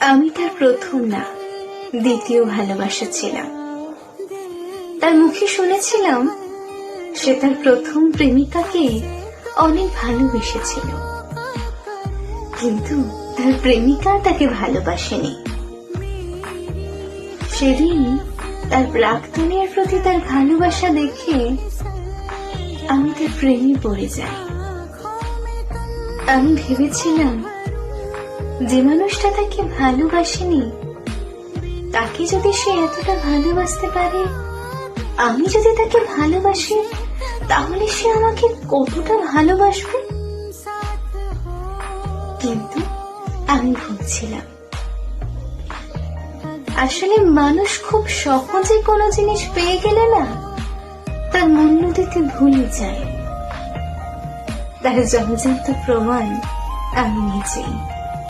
আমি তার প্রথম না, দ্বিতীয় ভালোবাসা ছিলাম। তার মুখে শুনেছিলাম, সে তার প্রথম প্রেমিকাকে অনেক ভালোবেসেছিল। কিন্তু তার প্রেমিকা তাকে ভালোবাসেনি। সেদিন তার প্রাক্তনের প্রতি তার ভালোবাসা দেখে আমি তার প্রেমে পড়ে যাই। আমি ভেবেছিলাম যে মানুষটা তাকে ভালোবাসেনি, তাকে যদি সে এতটা ভালোবাসতে পারে, আমি যদি তাকে ভালোবাসি, তাহলে সে আমাকে কতটা ভালোবাসবে? কিন্তু আমি ভুলছিলাম। আসলে মানুষ খুব সহজে কোনো জিনিস পেয়ে গেলে না, তার মূল্য দিতে ভুলে যায়। তার জলজান্ত প্রমাণ আমি নিজেই।